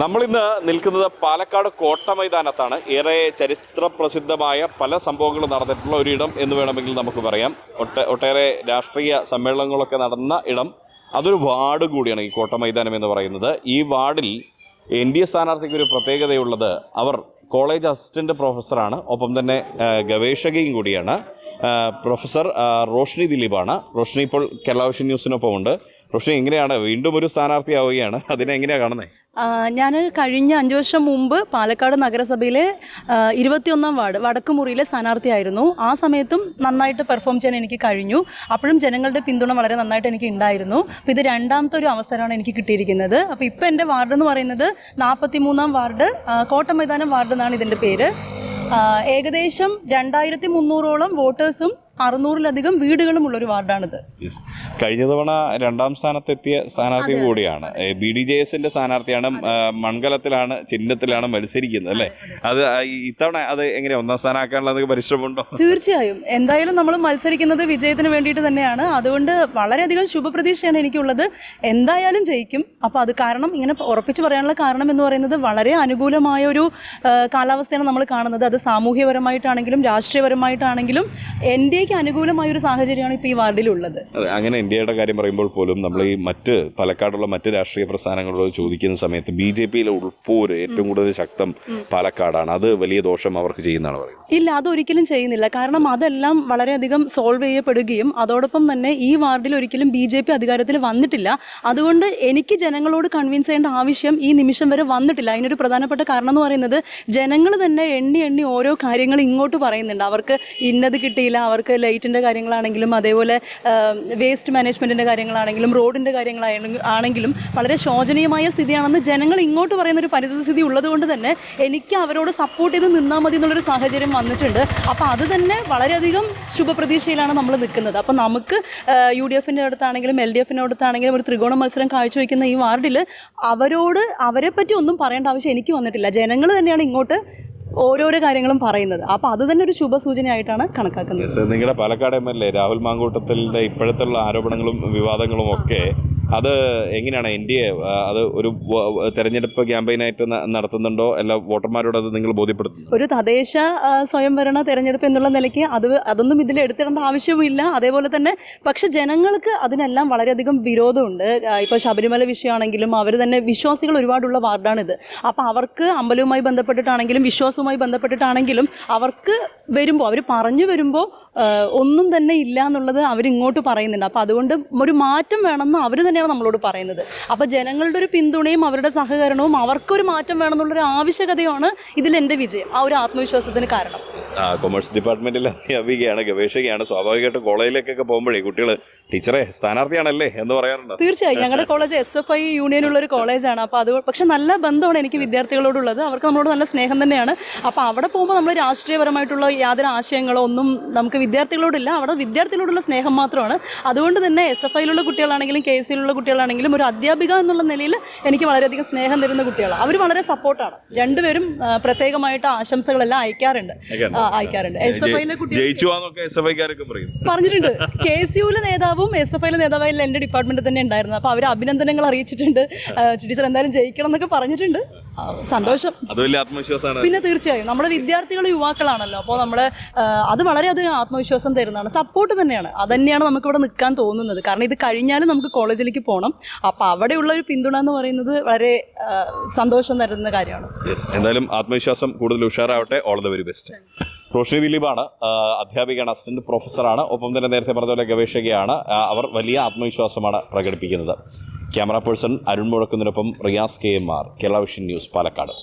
നമ്മളിന്ന് നിൽക്കുന്നത് പാലക്കാട് കോട്ട മൈതാനത്താണ്. ഏറെ ചരിത്ര പ്രസിദ്ധമായ പല സംഭവങ്ങളും നടന്നിട്ടുള്ള ഒരിടം എന്ന് വേണമെങ്കിൽ നമുക്ക് പറയാം. ഒട്ട ഒട്ടേറെ രാഷ്ട്രീയ സമ്മേളനങ്ങളൊക്കെ നടന്ന ഇടം. അതൊരു വാർഡ് കൂടിയാണ് ഈ കോട്ട മൈതാനം എന്ന് പറയുന്നത്. ഈ വാർഡിൽ എൻ ഡി എ സ്ഥാനാർത്ഥിക്ക് ഒരു പ്രത്യേകതയുള്ളത് അവർ കോളേജ് അസിസ്റ്റന്റ് പ്രൊഫസറാണ്. ഒപ്പം തന്നെ ഗവേഷകയും കൂടിയാണ്. പ്രൊഫസർ റോഷ്നി ദിലീപാണ്. റോഷ്നി ഇപ്പോൾ കേരള വിഷൻ ന്യൂസിനൊപ്പം ഉണ്ട് റോഷ്നി എങ്ങനെയാണ്? വീണ്ടും ഒരു സ്ഥാനാർത്ഥിയാവുകയാണ്. അതിനെ എങ്ങനെയാണ് കാണുന്നത് ഞാൻ കഴിഞ്ഞ അഞ്ച് വർഷം മുമ്പ് പാലക്കാട് നഗരസഭയിലെ ഇരുപത്തിയൊന്നാം വാർഡ് വടക്കുമുറിയിലെ സ്ഥാനാർത്ഥിയായിരുന്നു. ആ സമയത്തും നന്നായിട്ട് പെർഫോം ചെയ്യാൻ എനിക്ക് കഴിഞ്ഞു. അപ്പോഴും ജനങ്ങളുടെ പിന്തുണ വളരെ നന്നായിട്ട് എനിക്ക് ഉണ്ടായിരുന്നു. അപ്പോൾ ഇത് രണ്ടാമത്തെ ഒരു അവസരമാണ് എനിക്ക് കിട്ടിയിരിക്കുന്നത്. അപ്പോൾ ഇപ്പോൾ എന്റെ വാർഡ് എന്ന് പറയുന്നത് നാൽപ്പത്തി മൂന്നാം വാർഡ് കോട്ടമൈതാനം വാർഡ് എന്നാണ് ഇതിന്റെ പേര്. ഏകദേശം രണ്ടായിരത്തി മുന്നൂറോളം വോട്ടേഴ്സും അറുന്നൂറിലധികം വീടുകളും ഉള്ളൊരു വാർഡാണിത്. കഴിഞ്ഞ തവണ രണ്ടാം സ്ഥാനത്തെത്തിയ സ്ഥാനാർത്ഥി കൂടിയാണ്. ബി ഡി ജെ എസിന്റെ സ്ഥാനാർത്ഥിയാണ് മൺകലത്തിലാണ് ചിഹ്നത്തിലാണ് മത്സരിക്കുന്നത് അല്ലേ? അത് ഇത്തവണ അത് എങ്ങനെയാ ഒന്നാം സ്ഥാനമാക്കാനുള്ള പരിശ്രമമുണ്ടോ? തീർച്ചയായും. എന്തായാലും നമ്മൾ മത്സരിക്കുന്നത് വിജയത്തിന് വേണ്ടിയിട്ട് തന്നെയാണ്. അതുകൊണ്ട് വളരെയധികം ശുഭപ്രതീക്ഷയാണ് എനിക്കുള്ളത്. എന്തായാലും ജയിക്കും. അപ്പോൾ അത് കാരണം ഇങ്ങനെ ഉറപ്പിച്ച് പറയാനുള്ള കാരണം എന്ന് പറയുന്നത് വളരെ അനുകൂലമായ ഒരു കാലാവസ്ഥയാണ് നമ്മൾ കാണുന്നത്. അത് സാമൂഹ്യപരമായിട്ടാണെങ്കിലും രാഷ്ട്രീയപരമായിട്ടാണെങ്കിലും ഇന്ത്യയ്ക്ക് അനുകൂലമായ ഒരു സാഹചര്യമാണ് ഇപ്പോൾ ഈ വാർഡിലുള്ളത്. അങ്ങനെ ഇന്ത്യയുടെ കാര്യം പറയുമ്പോൾ പോലും നമ്മൾ ഈ മറ്റ് പാലക്കാടുള്ള മറ്റ് രാഷ്ട്രീയ പ്രസ്ഥാനങ്ങളോട് ചോദിക്കുന്ന സമയത്ത് ബി ജെ പിയിലെ ഉൾപ്പോര് ഏറ്റവും കൂടുതൽ ശക്തം പാലക്കാടാണ്. അത് വലിയ ദോഷം അവർക്ക് ചെയ്യുന്നതാണ് പറയുന്നത്. ഇല്ല അതൊരിക്കലും ചെയ്യുന്നില്ല. കാരണം അതെല്ലാം വളരെയധികം സോൾവ് ചെയ്യപ്പെടുകയും അതോടൊപ്പം തന്നെ ഈ വാർഡിൽ ഒരിക്കലും ബി ജെ പി അധികാരത്തിൽ വന്നിട്ടില്ല. അതുകൊണ്ട് എനിക്ക് ജനങ്ങളോട് കൺവിൻസ് ചെയ്യേണ്ട ആവശ്യം ഈ നിമിഷം വരെ വന്നിട്ടില്ല. അതിനൊരു പ്രധാനപ്പെട്ട കാരണം എന്ന് പറയുന്നത് ജനങ്ങൾ തന്നെ എണ്ണി എണ്ണി ഓരോ കാര്യങ്ങൾ ഇങ്ങോട്ട് പറയുന്നുണ്ട്. അവർക്ക് ഇന്നത് കിട്ടിയില്ല അവർക്ക് ലൈറ്റിന്റെ കാര്യങ്ങളാണെങ്കിലും അതേപോലെ വേസ്റ്റ് മാനേജ്മെന്റിന്റെ കാര്യങ്ങളാണെങ്കിലും റോഡിന്റെ കാര്യങ്ങളാണെങ്കിലും ആണെങ്കിലും വളരെ ശോചനീയമായ സ്ഥിതിയാണെന്ന് ജനങ്ങൾ ഇങ്ങോട്ട് പറയുന്ന ഒരു പരിസ്ഥിതി ഉള്ളതുകൊണ്ട് തന്നെ എനിക്ക് അവരോട് സപ്പോർട്ട് ചെയ്ത് നിന്നാൽ മതി എന്നുള്ളൊരു സാഹചര്യം വന്നിട്ടുണ്ട്. അപ്പോൾ അത് തന്നെ വളരെയധികം ശുഭപ്രതീക്ഷയിലാണ് നമ്മൾ നിൽക്കുന്നത്. അപ്പോൾ നമുക്ക് യു ഡി എഫിന്റെ അടുത്താണെങ്കിലും എൽ ഡി എഫിന്റെ അടുത്താണെങ്കിലും ഒരു ത്രികോണ മത്സരം കാഴ്ചവെക്കുന്ന ഈ വാർഡിൽ അവരോട് അവരെപ്പറ്റി പറ്റി ഒന്നും പറയേണ്ട ആവശ്യം എനിക്ക് വന്നിട്ടില്ല. ജനങ്ങൾ തന്നെയാണ് ഇങ്ങോട്ട് ഓരോരോ കാര്യങ്ങളും പറയുന്നത്. അപ്പോൾ അത് തന്നെ ഒരു ശുഭസൂചനയായിട്ടാണ് കണക്കാക്കുന്നത്. നിങ്ങളുടെ Palakkad M L A Rahul മാങ്കൂട്ടത്തിന്റെ ഇപ്പോഴത്തുള്ള ആരോപണങ്ങളും വിവാദങ്ങളും ഒക്കെ അത് എങ്ങനെയാണ് എൻ ഡി എ അത് ഒരു തെരഞ്ഞെടുപ്പ് ക്യാമ്പയിനായിട്ട് നടത്തുന്നുണ്ടോ? അല്ല വോട്ടർമാരോട് അത് നിങ്ങൾ ബോധ്യപ്പെടുത്തുന്നു ഒരു തദ്ദേശ സ്വയംഭരണ തെരഞ്ഞെടുപ്പ് എന്നുള്ള നിലയ്ക്ക് അത് അതൊന്നും ഇതിൽ എടുത്തിടേണ്ട ആവശ്യമില്ല അതേപോലെ തന്നെ പക്ഷെ ജനങ്ങൾക്ക് അതിനെല്ലാം വളരെയധികം വിരോധമുണ്ട്. ഇപ്പോൾ ശബരിമല വിഷയമാണെങ്കിലും അവർ തന്നെ വിശ്വാസികൾ ഒരുപാടുള്ള വാർഡാണിത്. അപ്പോൾ അവർക്ക് അമ്പലവുമായി ബന്ധപ്പെട്ടിട്ടാണെങ്കിലും വിശ്വാസവുമായി ബന്ധപ്പെട്ടിട്ടാണെങ്കിലും അവർക്ക് വരുമ്പോൾ അവർ പറഞ്ഞു വരുമ്പോൾ ഒന്നും തന്നെ ഇല്ല എന്നുള്ളത് അവരിങ്ങോട്ട് പറയുന്നുണ്ട്. അപ്പോൾ അതുകൊണ്ട് ഒരു മാറ്റം വേണമെന്ന് അവർ തന്നെയാണ് നമ്മളോട് പറയുന്നത്. അപ്പോൾ ജനങ്ങളുടെ ഒരു പിന്തുണയും അവരുടെ സഹകരണവും അവർക്കൊരു മാറ്റം വേണമെന്നുള്ളൊരു ആവശ്യകതയാണ് ഇതിൽ എന്റെ വിജയം. ആ ഒരു ആത്മവിശ്വാസത്തിന് കാരണം. കൊമേഴ്സ് ഡിപ്പാർട്ട്മെന്റിൽ അധ്യാപികയാണ് ഗവേഷകയാണ്. സ്വാഭാവികമായിട്ട് കോളേജിലേക്കൊക്കെ പോകുമ്പോഴേ കുട്ടികൾ ടീച്ചറെ സ്ഥാനാർത്ഥിയാണല്ലേ? എന്ന് പറയാറുണ്ട്. തീർച്ചയായും. ഞങ്ങളുടെ കോളേജ് എസ് എഫ് ഐ യൂണിയനുള്ള ഒരു കോളേജാണ്. അപ്പോൾ അത് പക്ഷെ നല്ല ബന്ധമാണ് എനിക്ക് വിദ്യാർത്ഥികളോടുള്ളത്. അവർക്ക് നമ്മളോട് നല്ല സ്നേഹം തന്നെയാണ്. അപ്പോൾ അവിടെ പോകുമ്പോൾ നമ്മൾ രാഷ്ട്രീയപരമായിട്ടുള്ള യാതൊരു ആശയങ്ങളോ ഒന്നും നമുക്ക് വിദ്യാർത്ഥികളോടില്ല. അവിടെ വിദ്യാർത്ഥികളോടുള്ള സ്നേഹം മാത്രമാണ്. അതുകൊണ്ട് തന്നെ എസ് എഫ് ഐയിലുള്ള കുട്ടികളാണെങ്കിലും കെ എസ് സിയിലുള്ള കുട്ടികളാണെങ്കിലും ഒരു അധ്യാപിക എന്നുള്ള നിലയിൽ എനിക്ക് വളരെയധികം സ്നേഹം തരുന്ന കുട്ടികളാണ്. അവർ വളരെ സപ്പോർട്ടാണ് രണ്ടുപേരും പ്രത്യേകമായിട്ട് ആശംസകളെല്ലാം അയക്കാറുണ്ട്. അയക്കാറുണ്ട് എസ് എഫ് ഐയിലെ ജയിച്ചു എന്നൊക്കെ എസ് എഫ് ഐക്കാരൊക്കെ പറയും. പറഞ്ഞിട്ടുണ്ട്. കെ എസ് യുവിലെ നേതാവും എസ് എഫ് ഐയിലെ നേതാവായാലും എന്റെ ഡിപ്പാർട്ട്മെന്റ് തന്നെ ഉണ്ടായിരുന്നു. അപ്പോൾ അവർ അഭിനന്ദനങ്ങൾ അറിയിച്ചിട്ടുണ്ട്. ടീച്ചർ എന്തായാലും ജയിക്കണം എന്നൊക്കെ പറഞ്ഞിട്ടുണ്ട്. സന്തോഷം. അത് വലിയ ആത്മവിശ്വാസമാണ്. പിന്നെ തീർച്ചയായും നമ്മുടെ വിദ്യാർത്ഥികൾ യുവാക്കളാണല്ലോ. അപ്പോൾ നമ്മൾ അത് വളരെയധികം ആത്മവിശ്വാസം തരുന്നതാണ്. സപ്പോർട്ട് തന്നെയാണ്. അത് തന്നെയാണ് നമുക്കിവിടെ നിൽക്കാൻ തോന്നുന്നത്. കാരണം ഇത് കഴിഞ്ഞാലും നമുക്ക് കോളേജിലേക്ക് പോകണം അപ്പോൾ അവിടെയുള്ള ഒരു പിന്തുണ എന്ന് പറയുന്നത് വളരെ സന്തോഷം തരുന്ന കാര്യമാണ്. എന്തായാലും ആത്മവിശ്വാസം കൂടുതൽ ഉഷാറാവട്ടെ. All the very best Roshi ദിലീപാണ് അധ്യാപികയാണ് അസിസ്റ്റന്റ് പ്രൊഫസറാണ് ഒപ്പം തന്നെ നേരത്തെ പറഞ്ഞ ഗവേഷകയാണ്. അവർ വലിയ ആത്മവിശ്വാസമാണ് പ്രകടിപ്പിക്കുന്നത്. Camera person Arun മുഴക്കുന്നതിനൊപ്പം Riyas K M R Kerala vision news Palakkad.